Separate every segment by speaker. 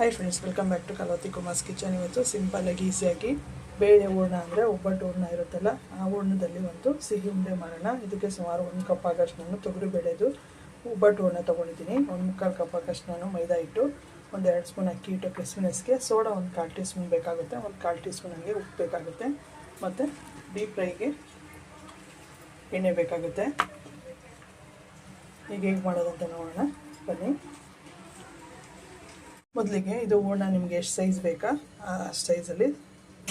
Speaker 1: Hi friends welcome back to Kalavathi Kumar's kitchen ಇವತ್ತು ಸಿಂಪಲ್ಲಾಗಿ ಈಸಿಯಾಗಿ ಬೇಳೆ ಹೂರ್ಣ ಅಂದರೆ ಒಬ್ಬಟ್ಟು ಹೂರ್ಣ ಇರುತ್ತಲ್ಲ, ಆ ಹೂರ್ಣದಲ್ಲಿ ಒಂದು ಸಿಹಿ ಉಂಡೆ ಮಾಡೋಣ. ಇದಕ್ಕೆ ಸುಮಾರು ಒಂದು ಕಪ್ ಆಗಷ್ಟು ನಾನು ತೊಗರಿ ಬೇಳೆದು ಒಬ್ಬಟ್ಟು ಹೂರ್ಣ ತೊಗೊಂಡಿದ್ದೀನಿ. ಒಂದು ಮುಕ್ಕಾಲು ಕಪ್ ಆಗಷ್ಟು ನಾನು ಮೈದಾ ಹಿಟ್ಟು, ಒಂದು ಎರಡು ಸ್ಪೂನ್ ಅಕ್ಕಿ ಇಟ್ಟು ಕ್ರಿಸ್ಮಿನಸ್ಗೆ ಸೋಡಾ ಒಂದು ಕಾಲು ಟೀ ಸ್ಪೂನ್ ಬೇಕಾಗುತ್ತೆ. ಒಂದು ಕಾಲು ಟೀ ಸ್ಪೂನ್ ಹಂಗೆ ಉಪ್ಪು ಬೇಕಾಗುತ್ತೆ. ಮತ್ತು ಡೀಪ್ ಫ್ರೈಗೆ ಎಣ್ಣೆ ಬೇಕಾಗುತ್ತೆ. ಈಗ ಹೇಗೆ ಮಾಡೋದಂತ ನೋಡೋಣ. ಬನ್ನಿ. ಮೊದಲಿಗೆ ಇದು ಹೂರ್ಣ ನಿಮಗೆ ಎಷ್ಟು ಸೈಜ್ ಬೇಕಾ? ಆ ಸೈಜಲ್ಲಿ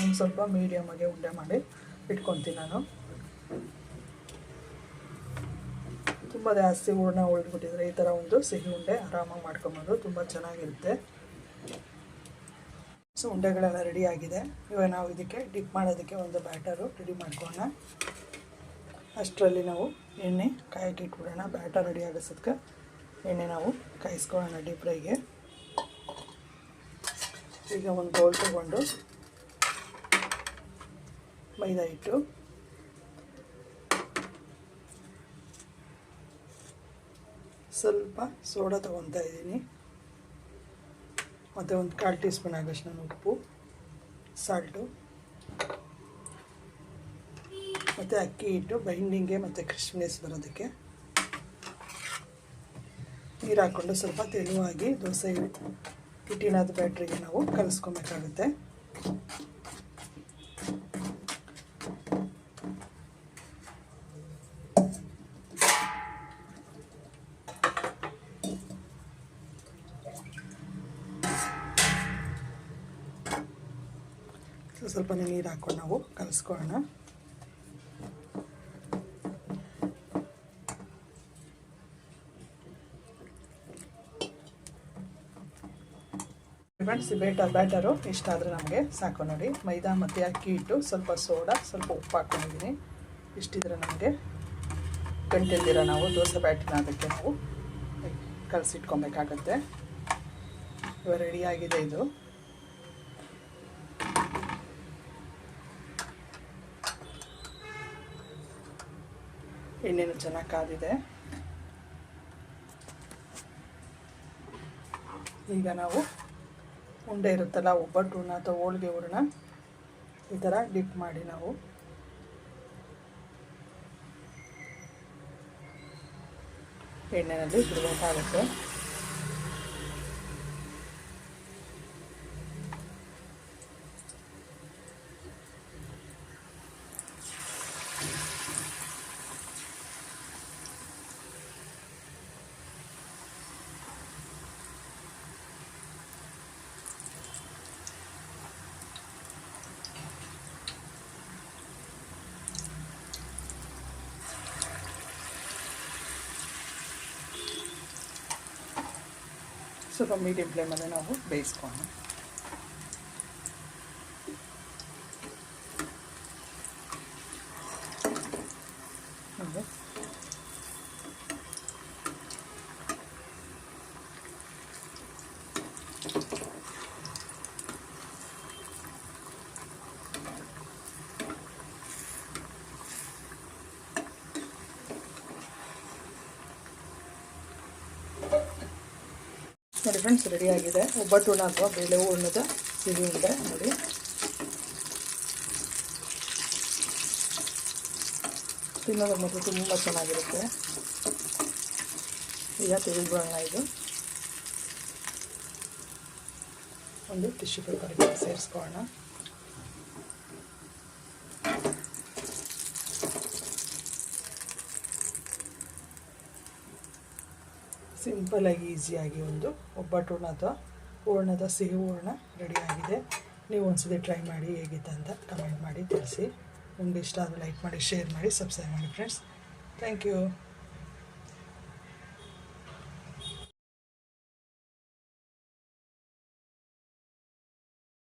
Speaker 1: ಒಂದು ಸ್ವಲ್ಪ ಮೀಡಿಯಮಾಗಿ ಉಂಡೆ ಮಾಡಿ ಇಟ್ಕೊತೀನಿ ನಾನು. ತುಂಬ ಜಾಸ್ತಿ ಹೂರ್ಣ ಉಳಿದ್ಬಿಟ್ಟಿದ್ರೆ ಈ ಥರ ಒಂದು ಸಿಹಿ ಉಂಡೆ ಆರಾಮಾಗಿ ಮಾಡ್ಕೊಬೋದು, ತುಂಬ ಚೆನ್ನಾಗಿರುತ್ತೆ. ಸೊ ಉಂಡೆಗಳೆಲ್ಲ ರೆಡಿ ಆಗಿದೆ. ಇವಾಗ ನಾವು ಇದಕ್ಕೆ ಡಿಪ್ ಮಾಡೋದಕ್ಕೆ ಒಂದು ಬ್ಯಾಟರು ರೆಡಿ ಮಾಡ್ಕೊಳ್ಳೋಣ. ಅಷ್ಟರಲ್ಲಿ ನಾವು ಎಣ್ಣೆ ಕಾಯಕ್ಕೆ ಇಟ್ಬಿಡೋಣ. ಬ್ಯಾಟರ್ ರೆಡಿ ಆಗಿಸೋದಕ್ಕೆ ಎಣ್ಣೆ ನಾವು ಕಾಯಿಸ್ಕೊಳ್ಳೋಣ ಡೀಪ್ ಫ್ರೈಗೆ ಈಗ ಒಂದು ಬೌಲ್ ತಗೊಂಡು ಮೈದಾ ಹಿಟ್ಟು. ಸ್ವಲ್ಪ ಸೋಡಾ ತೊಗೊತಾ ಇದ್ದೀನಿ. ಮತ್ತು ಒಂದು ಕಾಲು ಟೀ ಸ್ಪೂನ್ ಆಗಷ್ಟು ನಾನು ಉಪ್ಪು, ಸಾಲ್ಟು, ಮತ್ತು ಅಕ್ಕಿ ಹಿಟ್ಟು ಬೈಂಡಿಂಗ್ಗೆ ಮತ್ತು ಕ್ರಿಸ್ಪಿನೆಸ್ ಬರೋದಕ್ಕೆ. ನೀರು ಹಾಕ್ಕೊಂಡು ಸ್ವಲ್ಪ ತೆಳುವಾಗಿ ದೋಸೆ ಹಿಟ್ಟಿನದು ಬ್ಯಾಟ್ರಿಗೆ ನಾವು ಕಲಿಸ್ಕೊಬೇಕಾಗುತ್ತೆ. ಸ್ವಲ್ಪ ನೀರು ಹಾಕೊಂಡು ನಾವು ಕಲಿಸ್ಕೊಳ್ಳೋಣ. ಫ್ರೆಂಡ್ಸ್ ಬೇಟ ಬ್ಯಾಟರು ಇಷ್ಟಾದರೆ ನಮಗೆ ಸಾಕು ನೋಡಿ. ಮೈದಾ ಮತ್ತು ಅಕ್ಕಿ ಹಿಟ್ಟು, ಸ್ವಲ್ಪ ಸೋಡಾ, ಸ್ವಲ್ಪ ಉಪ್ಪು ಹಾಕ್ಕೊಂಡಿದ್ದೀನಿ ಇಷ್ಟಿದ್ರೆ ನಮಗೆ ಗಂಟೆಲ್ದಿರ ನಾವು ದೋಸೆ ಬ್ಯಾಟಿನ ಅದಕ್ಕೆ ನಾವು ಕಲಸಿಟ್ಕೊಬೇಕಾಗತ್ತೆ. ಇವಾಗ ರೆಡಿಯಾಗಿದೆ ಇದು. ಎಣ್ಣೆನು ಚೆನ್ನಾಗಿ ಕಾದಿದೆ. ಈಗ ನಾವು ಉಂಡೆ ಇರುತ್ತಲ್ಲ ಒಬ್ಬಟ್ಟು ಹೂರ್ಣ ಅಥವಾ ಹೋಳಿಗೆ ಹೂರ್ಣ ಈ ಥರ ಡಿಪ್ ಮಾಡಿ ನಾವು. ಎಣ್ಣೆಯಲ್ಲಿ ಬಿಡಬೇಕಾಗುತ್ತೆ ಸ್ವಲ್ಪ ಮೀಡಿಯಂ ಫ್ಲೇಮಲ್ಲಿ ನಾವು ಬೇಯಿಸ್ಕೊಂಡು ನೋಡಿ ನೋಡಿ ಫ್ರೆಂಡ್ಸ್ ರೆಡಿಯಾಗಿದೆ ಒಬ್ಬಟ್ಟು ಹೂರ್ಣ ಅಥವಾ ಬೇಳೆ ಹೂರ್ಣದ ಸಿಹಿ ಉಂಡೆ ನೋಡಿ. ತಿನ್ನೋದ್ರ ಮಾತ್ರ ತುಂಬ ಚೆನ್ನಾಗಿರುತ್ತೆ. ಈಗ ತೆಗೆದುಕೊಳ್ಳೋಣ ಇದು. ಒಂದು ಟಿಶ್ಯೂ ಪೇಪರ್ಗೆ ಸೇರಿಸ್ಕೊಳ್ಳೋಣ. ಸಿಂಪಲಾಗಿ ಈಸಿಯಾಗಿ ಒಂದು ಒಬ್ಬಟ್ಟು ಹೂರ್ಣ ಅಥವಾ ಹೂರ್ಣದ ಸಿಹಿ ಹೂರ್ಣ ರೆಡಿಯಾಗಿದೆ ನೀವು ಒಂದ್ಸತಿ ಟ್ರೈ ಮಾಡಿ ಹೇಗಿತ್ತು ಅಂತ ಕಮೆಂಟ್ ಮಾಡಿ ತಿಳಿಸಿ. ನಿಮ್ಗೆ ಇಷ್ಟ ಆದರೆ ಲೈಕ್ ಮಾಡಿ ಶೇರ್ ಮಾಡಿ ಸಬ್ಸ್ಕ್ರೈಬ್ ಮಾಡಿ ಫ್ರೆಂಡ್ಸ್ ಥ್ಯಾಂಕ್ ಯು